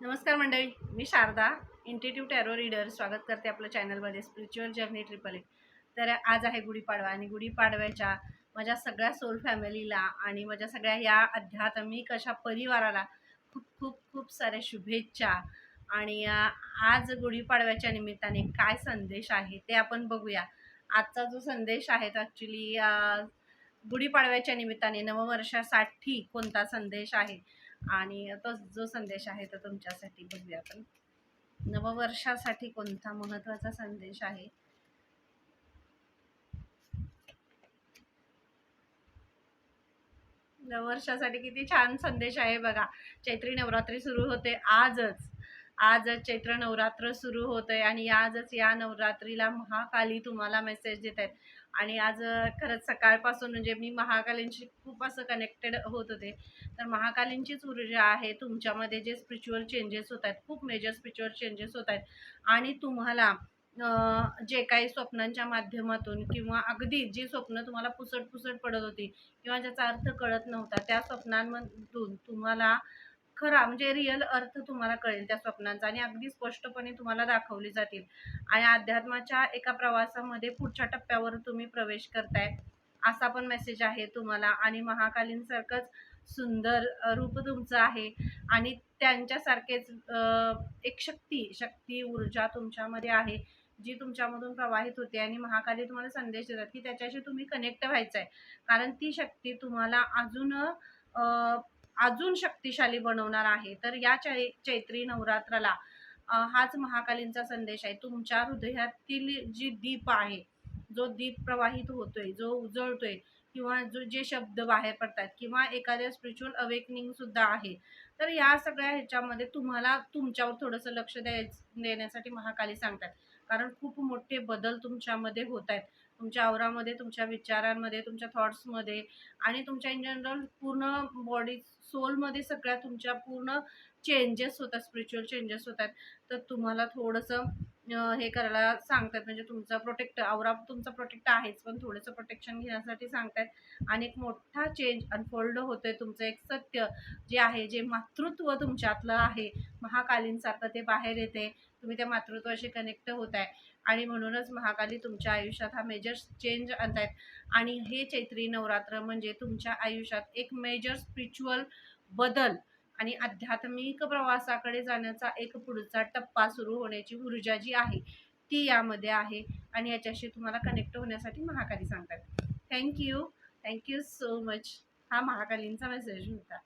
नमस्कार मंडळी मी शारदा इंटिट्यूट टॅरो रीडर स्वागत करते आपल्या चॅनलमध्ये स्पिरिच्युअल जर्नी ट्रिपल एट तर आज आहे गुढीपाडवा आणि गुढीपाडव्याच्या माझ्या सगळ्या सोल फॅमिलीला आणि माझ्या सगळ्या या आध्यात्मिक अशा परिवाराला खूप खूप खूप साऱ्या शुभेच्छा आणि आज गुढीपाडव्याच्या निमित्ताने काय संदेश आहे ते आपण बघूया. आजचा जो संदेश आहे तो ॲक्च्युली गुढीपाडव्याच्या निमित्ताने नववर्षासाठी कोणता संदेश आहे? आणि तो जो संदेश आहे तो तुमच्यासाठी बघूया आपण. नववर्षासाठी कोणता महत्त्वाचा संदेश आहे? नववर्षासाठी किती छान संदेश आहे बघा. चैत्री नवरात्री सुरू होते आजच. आजच चैत्र नवरात्र सुरू होत आहे आणि आजच या नवरात्रीला महाकाली तुम्हाला मेसेज देत आहेत. आणि आज खरंच सकाळपासून म्हणजे मी महाकालींशी खूप असं कनेक्टेड होत होते. तर महाकालींचीच ऊर्जा आहे तुमच्यामध्ये जे स्पिरिच्युअल चेंजेस होत आहेत खूप मेजर स्पिरिच्युअल चेंजेस होत आहेत. आणि तुम्हाला जे काही स्वप्नांच्या माध्यमातून किंवा अगदी जी स्वप्न तुम्हाला पुसट पुसट पडत होती किंवा ज्याचा अर्थ कळत नव्हता त्या स्वप्नांमधून तुम्हाला खरा म्हणजे रिअल अर्थ तुम्हाला कळेल त्या स्वप्नांचा आणि अगदी स्पष्टपणे तुम्हाला दाखवली जातील. आणि अध्यात्माच्या एका प्रवासामध्ये पुढच्या टप्प्यावर तुम्ही प्रवेश करताय असा पण मेसेज आहे तुम्हाला. आणि महाकालींसारखंच सुंदर रूप तुमचं आहे. आणि त्यांच्यासारखेच एक शक्ती शक्ती ऊर्जा तुमच्यामध्ये आहे जी तुमच्यामधून प्रवाहित होते. आणि महाकाली तुम्हाला संदेश देतात की त्याच्याशी तुम्ही कनेक्ट व्हायचं आहे कारण ती शक्ती तुम्हाला अजून अजून शक्तिशाली बनवणार आहे. तर या चै चैत्री नवरात्राला हाच महाकालींचा संदेश आहे. तुमच्या हृदयातील जी दीप आहे जो दीप प्रवाहित होतोय जो उजळतोय किंवा जो जे शब्द बाहेर पडतात किंवा एखाद्या स्पिरिच्युअल अवेकनिंग सुद्धा आहे तर या सगळ्या ह्याच्यामध्ये तुम्हाला तुमच्यावर थोडंसं लक्ष द्याय देण्यासाठी महाकाली सांगतात. कारण खूप मोठे बदल तुमच्यामध्ये होत आहेत. तुमच्या आवरामध्ये तुमच्या विचारांमध्ये तुमच्या थॉट्समध्ये आणि तुमच्या इन जनरल पूर्ण बॉडी सोलमध्ये सगळ्या तुमच्या पूर्ण चेंजेस होतात स्पिरिच्युअल चेंजेस होतात. तर तुम्हाला थोडंसं हे करायला सांगतात. म्हणजे तुमचा प्रोटेक्ट आवरा तुमचा प्रोटेक्ट आहेच पण थोडंसं प्रोटेक्शन घेण्यासाठी सांगतात आणि एक मोठा चेंज अनफोल्ड होतोय तुमचं. एक सत्य जे आहे जे मातृत्व तुमच्यातलं आहे महाकालींसारखं ते बाहेर येते. तुम्ही त्या मातृत्वाशी कनेक्ट होत आहे आणि म्हणूनच महाकाली तुमच्या आयुष्यात हा मेजर चेंज आणतायत. आणि हे चैत्री नवरात्र म्हणजे तुमच्या आयुष्यात एक मेजर स्पिरिच्युअल बदल आणि आध्यात्मिक प्रवासाकडे जाण्याचा एक पुढचा टप्पा सुरू होण्याची ऊर्जा जी आहे ती यामध्ये आहे. आणि याच्याशी तुम्हाला कनेक्ट होण्यासाठी महाकाली सांगतात. थँक्यू थँक्यू सो मच हा महाकालींचा मेसेज होता.